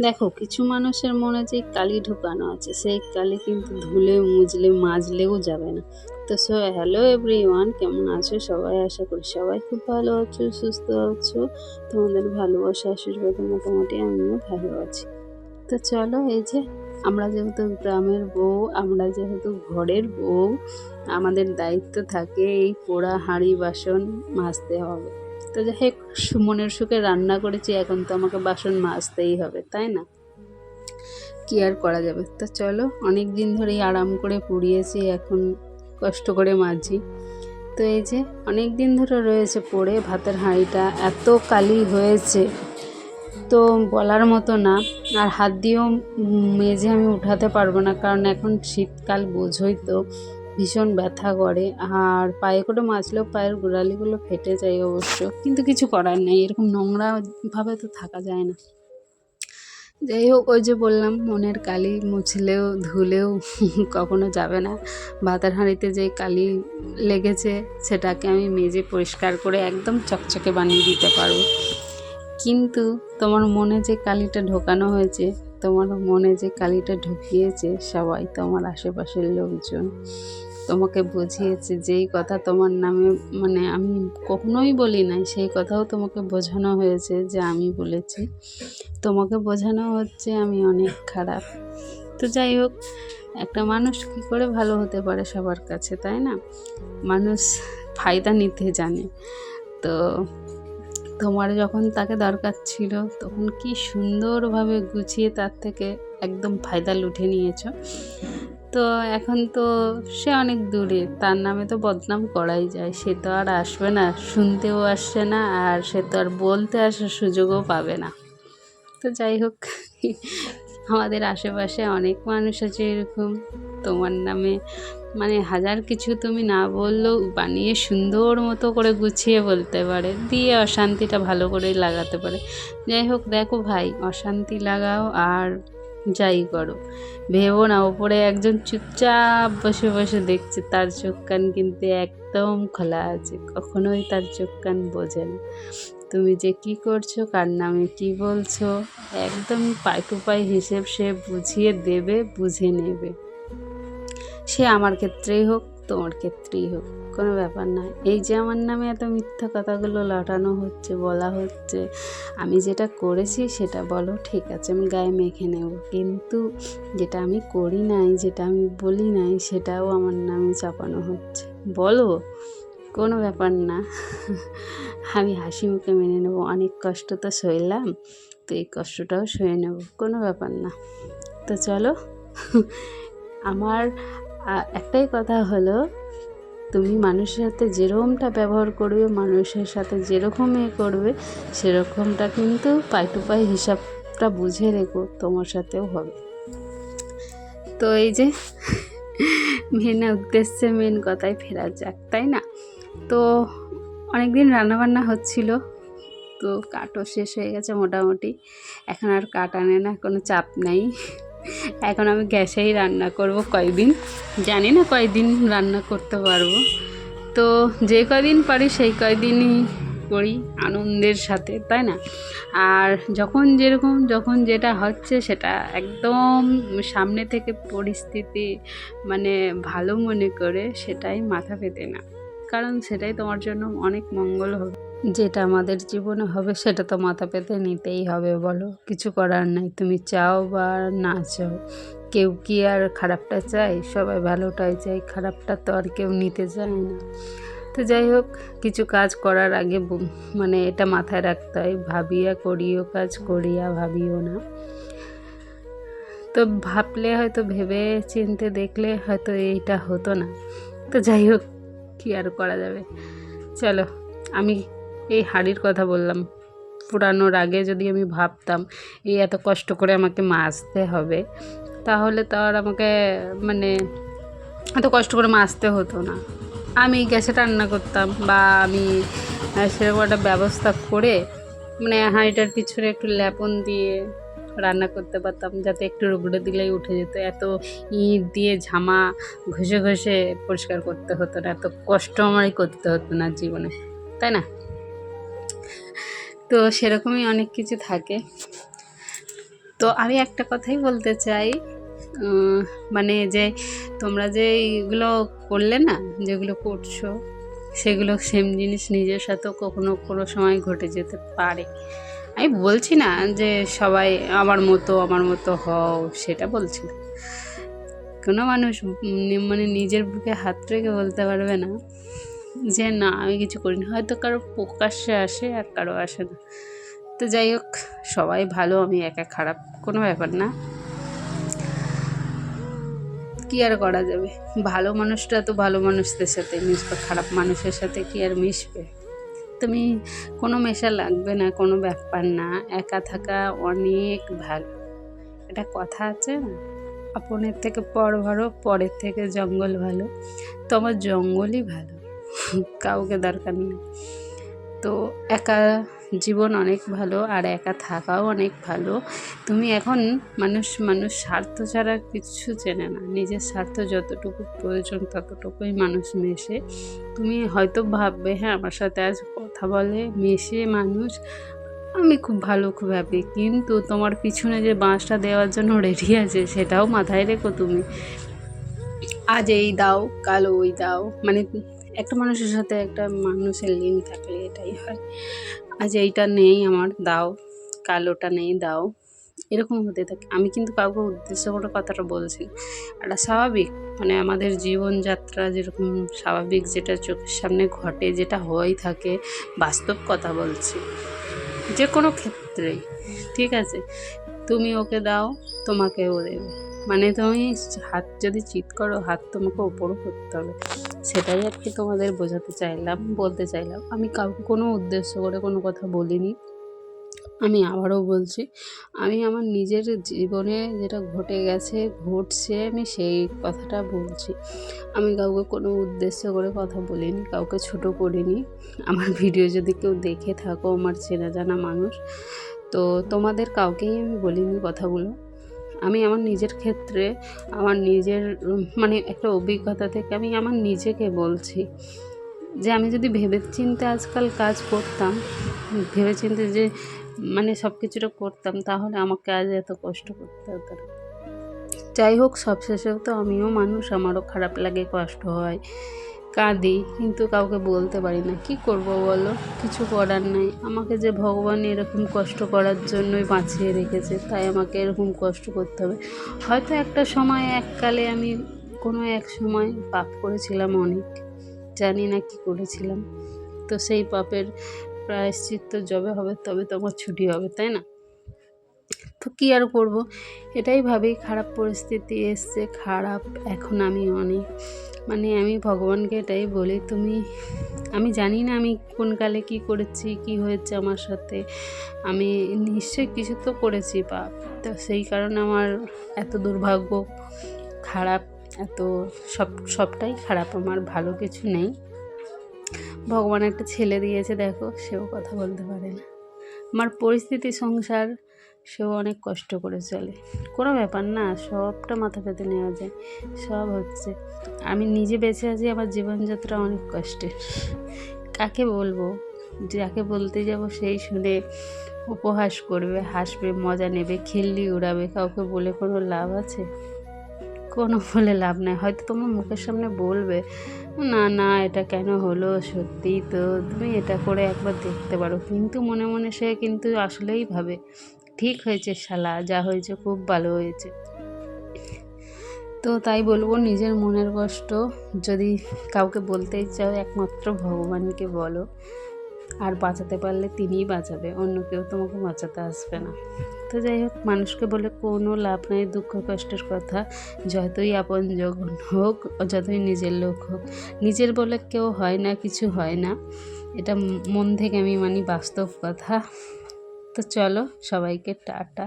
দেখো, কিছু মানুষের মনে যে কালি ঢোকানো আছে, সেই কালি কিন্তু ধুলে মুজলে, মাজলেও যাবে না। তো সো হ্যালো এভরি ওয়ান কেমন আছো সবাই? আশা করি সবাই খুব ভালো আছো, সুস্থ আছো। তোমাদের ভালোবাসা, আশীর্বাদে মোটামুটি আমিও ভালো আছি। তো চলো, এই যে, আমরা যেহেতু গ্রামের বউ, আমরা যেহেতু ঘরের বউ, আমাদের দায়িত্ব থাকে এই পোড়া হাঁড়ি বাসন মাজতে হবে। তো যাই হোক মনের সুখে রান্না করেছি, এখন তো আমাকে বাসন মাজতেই হবে, তাই না? কি আর করা যাবে? তো চলো অনেক দিন ধরেই আরাম করে পুড়িয়েছি, এখন কষ্ট করে মাজি। তো এই যে অনেক দিন ধরে রয়েছে পড়ে, ভাতের হাঁড়িটা এত কালি হয়েছে, তো বলার মতো না। আর হাত দিয়েও মেজে আমি উঠাতে পারব না, কারণ এখন শীতকাল, বোঝোই তো। ভীষণ ব্যথা করে। আর পায়ে করে মাজলেও পায়ের গোড়ালিগুলো ফেটে যায় অবশ্য। কিন্তু কিছু করার নেই, এরকম নোংরাভাবে তো থাকা যায় না। যাই হোক, ওই যে বললাম, মনের কালি মুছলেও, ধুলেও কখনো যাবে না। ভাতের হাঁড়িতে যে কালি লেগেছে, সেটাকে আমি মেজে পরিষ্কার করে একদম চকচকে বানিয়ে দিতে পারব। কিন্তু তোমার মনে যে কালিটা ঢোকানো হয়েছে, তোমার মনে যে কালিটা ঢুকিয়েছে সবাই, তোমার আশেপাশের লোকজন। তোমাকে বুঝিয়েছে, যেই কথা তোমার নামে মানে আমি কখনোই বলি নাই, সেই কথাও তোমাকে বোঝানো হয়েছে যে আমি বলেছি। তোমাকে বোঝানো হচ্ছে আমি অনেক খারাপ। তো যাই হোক, একটা মানুষ কী করে ভালো হতে পারে সবার কাছে, তাই না? মানুষ ফায়দা নিতে জানে। তো তোমার যখন তাকে দরকার ছিল, তখন কি সুন্দরভাবে গুছিয়ে তার থেকে একদম ফায়দা লুটে নিয়েছো? তো এখন তো সে অনেক দূরে, তার নামে তো বদনাম করাই যায়। সে তো আর আসবে না, শুনতেও আসছে না, আর সে তো আর বলতে আসার সুযোগও পাবে না। তো যাই হোক, আমাদের আশেপাশে অনেক মানুষ আছে এরকম। তোমার নামে মানে হাজার কিছু তুমি না বললেও বানিয়ে সুন্দর মতো করে গুছিয়ে বলতে পারে, দিয়ে অশান্তিটা ভালো করে লাগাতে পারে। যাই হোক, দেখো ভাই, অশান্তি লাগাও আর যাই করো। ভেবো না, ওপরে একজন চুপচাপ বসে বসে দেখছে, তার চোখ কান কিন্তু একদম খোলা আছে, কখনোই তার চোখ কান বোঝে না। তুমি যে কি করছ, কার নামে কি বলছো, একদম পাই টু পাই হিসেব সে বুঝিয়ে দেবে, বুঝে নেবে। সে আমার ক্ষেত্রেই হোক তোমার ক্ষেত্রেই হোক, কোনো ব্যাপার না। এই যে আমার নামে এত মিথ্যা কথাগুলো লটানো হচ্ছে, বলা হচ্ছে, আমি যেটা করেছি সেটা বলো, ঠিক আছে, আমি গায়ে মেখে নেব। কিন্তু যেটা আমি করি নাই, যেটা আমি বলি নাই, সেটাও আমার নামে চাপানো হচ্ছে। বলো, কোনো ব্যাপার না। আমি হাসি মুখে মেনে নেব, অনেক কষ্ট তো সইলাম, তো এই কষ্টটাও সয়ে নেব, কোনো ব্যাপার না। তো চলো, আমার একটাই কথা হলো, তুমি মানুষের সাথে যেরকমটা ব্যবহার করবে, মানুষের সাথে যেরকম এ করবে, সেরকমটা কিন্তু পাই টু পাই হিসাবটা বুঝে রেখো, তোমার সাথেও হবে। তো এই যে, মেন উদ্দেশ্যে মেন কথায় ফেরা যাক, তাই না? তো অনেক দিন রান্নাবান্না হচ্ছিল, তো কাটও শেষ হয়ে গেছে মোটামুটি। এখন আর কাট আনে না, কোনো চাপ নাই। এখন আমি গ্যাসেই রান্না করব কয়দিন। জানি না কয়দিন রান্না করতে পারব। তো যে কয়দিন পারি সেই কয়দিনই করি আনন্দের সাথে, তাই না? আর যখন যেরকম, যখন যেটা হচ্ছে সেটা একদম সামনে থেকে পরিস্থিতি মানে ভালো মনে করে সেটাই মাথা পেতে না। কারণ সেটাই তোমার জন্য অনেক মঙ্গল হবে। যেটা আমাদের জীবনে হবে সেটা তো মাথা পেতে নিতেই হবে, বলো। কিছু করার নাই, তুমি চাও বা না চাও। কেউ কি আর খারাপটা চায়? সবাই ভালোটাই চায়, খারাপটা তো আর কেউ নিতে চায় না। তো যাই হোক, কিছু কাজ করার আগে মানে এটা মাথায় রাখতে হয়, ভাবিয়া করিও কাজ, করিয়া ভাবিও না। তো ভাবলে হয়তো ভেবে চিনতে দেখলে হয়তো এইটা হতো না। তো যাই হোক, কী আর করা যাবে? চলো, আমি এই হাড়ির কথা বললাম। পুরানোর আগে যদি আমি ভাবতাম, এই এত কষ্ট করে আমাকে মাজতে হবে, তাহলে তো আর আমাকে মানে এত কষ্ট করে মাজতে হতো না। আমি গ্যাসে রান্না করতাম বা আমি সেরকম একটা ব্যবস্থা করে মানে হাঁড়িটার পিছনে একটু লেপন দিয়ে রান্না করতে পারতাম, যাতে একটু রুগড়ে দিলেই উঠে যেত। এত ইঁট দিয়ে ঝামা ঘষে ঘষে পরিষ্কার করতে হতো না। এত কষ্ট আমারই করতে হতো না জীবনে, তাই না? তো সেরকমই অনেক কিছু থাকে। তো আমি একটা কথাই বলতে চাই মানে যে তোমরা যে এইগুলো করলে না, যেগুলো করছ, সেগুলো সেম জিনিস নিজের সাথেও কখনো কোনো সময় ঘটে যেতে পারে। আমি বলছি না যে সবাই আমার মতো আমার মতো হও, সেটা বলছি না। কোনো মানুষ মানে নিজের বুকে হাত রেখে বলতে পারবে না। যে না, আমি কিছু করিনি। হয়তো কারও প্রকাশ্যে আসে আর কারও আসে না। তো যাই হোক, সবাই ভালো, আমি একা খারাপ, কোনো ব্যাপার না। কি আর করা যাবে? ভালো মানুষটা তো ভালো মানুষদের সাথে মিশবে খারাপ মানুষের সাথে কি আর মিশবে? তুমি কোনো মেশা লাগবে না, কোনো ব্যাপার না। একা থাকা অনেক ভালো। এটা কথা আছে না, আপনের থেকে পর ভালো, পরের থেকে জঙ্গল ভালো। তো আমার জঙ্গলই ভালো। কাউকে দরকার নেই। তো একা জীবন অনেক ভালো আর একা থাকাও অনেক ভালো। তুমি এখন মানুষ মানুষ স্বার্থ ছাড়া কিছু চেনে না। নিজের স্বার্থ যতটুকু প্রয়োজন ততটুকুই মানুষ মেশে তুমি হয়তো ভাববে হ্যাঁ আমার সাথে আজ কথা বলে মেশে মানুষ, আমি খুব ভালো, খুব হ্যাপি কিন্তু তোমার পিছনে যে বাঁশটা দেওয়ার জন্য রেডি আছে, সেটাও মাথায় রেখো তুমি। আজ এই দাও, কাল ওই দাও। মানে একটা মানুষের সাথে একটা মানুষের লিঙ্ক থাকলে এটাই হয়। আজ এইটা নেই আমার, দাও। কাল ওটা নেই, দাও। এরকম হতে থাকে। আমি কিন্তু কাউকে উদ্দেশ্য করে কথাটা বলছি। এটা স্বাভাবিক মানে আমাদের জীবনযাত্রা যেরকম স্বাভাবিক, যেটা চোখের সামনে ঘটে, যেটা হয়ে থাকে, বাস্তব কথা বলছি। যে কোনো ক্ষেত্রেই, ঠিক আছে? তুমি ওকে দাও, তোমাকেও দেবে। মানে তুমি হাত যদি চিৎ করো, হাত তোমাকে ওপরও করতে হবে। সেটাই আর কি তোমাদের বোঝাতে চাইলাম, বলতে চাইলাম। আমি কাউকে কোনো উদ্দেশ্য করে কোনো কথা বলিনি। আমি আবারও বলছি, আমি আমার নিজের জীবনে যেটা ঘটে গেছে, ঘটছে, আমি সেই কথাটা বলছি। আমি কাউকে কোনো উদ্দেশ্য করে কথা বলিনি, কাউকে ছোট করিনি। আমার ভিডিও যদি কেউ দেখে থাকো, আমার চেনা জানা মানুষ, তো তোমাদের কাউকেই আমি বলিনি কথাগুলো। আমি আমার নিজের ক্ষেত্রে, আমার নিজের মানে একটা অভিজ্ঞতা থেকে আমি আমার নিজেকে বলছি যে আমি যদি ভেবে চিন্তে আজকাল কাজ করতাম ভেবে চিন্তে যে মানে সব কিছুটা করতাম, তাহলে আমাকে আজ এত কষ্ট করতে হতো না। যাই হোক, সবশেষেও তো আমিও মানুষ, আমারও খারাপ লাগে, কষ্ট হয়। কাঁদি, কিন্তু কাউকে বলতে পারি না। কি করব বলো? কিছু করার নাই। আমাকে যে ভগবান এরকম কষ্ট করার জন্যই বাঁচিয়ে রেখেছে, তাই আমাকে এরকম কষ্ট করতে হবে। হয়তো একটা সময়, এককালে আমি কোনো এক সময় পাপ করেছিলাম অনেক। জানি না কি করেছিলাম। তো সেই পাপের প্রায়শ্চিত্ত যবে হবে, তবে তো আমার ছুটি হবে, তাই না? তো কী আর করব? এটাই ভাবি, খারাপ পরিস্থিতি এসছে, খারাপ, এখন আমি অনেক। মানে আমি ভগবানকে এটাই বলি, তুমি, আমি জানি না আমি কোন কালে কী করেছি, কি হয়েছে আমার সাথে। আমি নিশ্চয়ই কিছু তো করেছি, পাপ। তো সেই কারণে আমার এত দুর্ভাগ্য, খারাপ, এত সব, সবটাই খারাপ, আমার ভালো কিছু নেই। ভগবান একটা ছেলে দিয়েছে, দেখো, সেও কথা বলতে পারে না। আমার পরিস্থিতি, সংসার সেও অনেক কষ্ট করে চলে। কোনো ব্যাপার না, সবটা মাথা পেতে নেওয়া যায়, সব হচ্ছে। আমি নিজে বেঁচে আছি, আমার জীবনযাত্রা অনেক কষ্টের। কাকে বলব? যাকে বলতে যাব সেই শুনে উপহাস করবে, হাসবে, মজা নেবে, খিল্লি উড়াবে, কাউকে বলে কোনো লাভ আছে? কোনো বলে লাভ নাই। হয়তো তোমার মুখের সামনে বলবে, না না, এটা কেন হলো? সত্যি তো তুমি এটা করে একবার দেখতে পারো। কিন্তু মনে মনে সে কিন্তু আসলেই ভাবে ঠিক হয়েছে শালা, যা হয়েছে খুব ভালো হয়েছে। তো তাই বলব, নিজের মনের কষ্ট যদি কাউকে বলতেই চাও, একমাত্র ভগবানকে বলো। আর বাঁচাতে পারলে তিনিই বাঁচাবে, অন্য কেউ তোমাকে বাঁচাতে আসবে না। তো যাই হোক, মানুষকে বলে কোনো লাভ নেই, দুঃখ কষ্টের কথা। যতই আপন যখন হোক, যতই নিজের লোক হোক, নিজের বলে কেউ হয় না, কিছু হয় না। এটা মন থেকে আমি মানি বাস্তব কথা। তো চলো সবাইকে টাটা।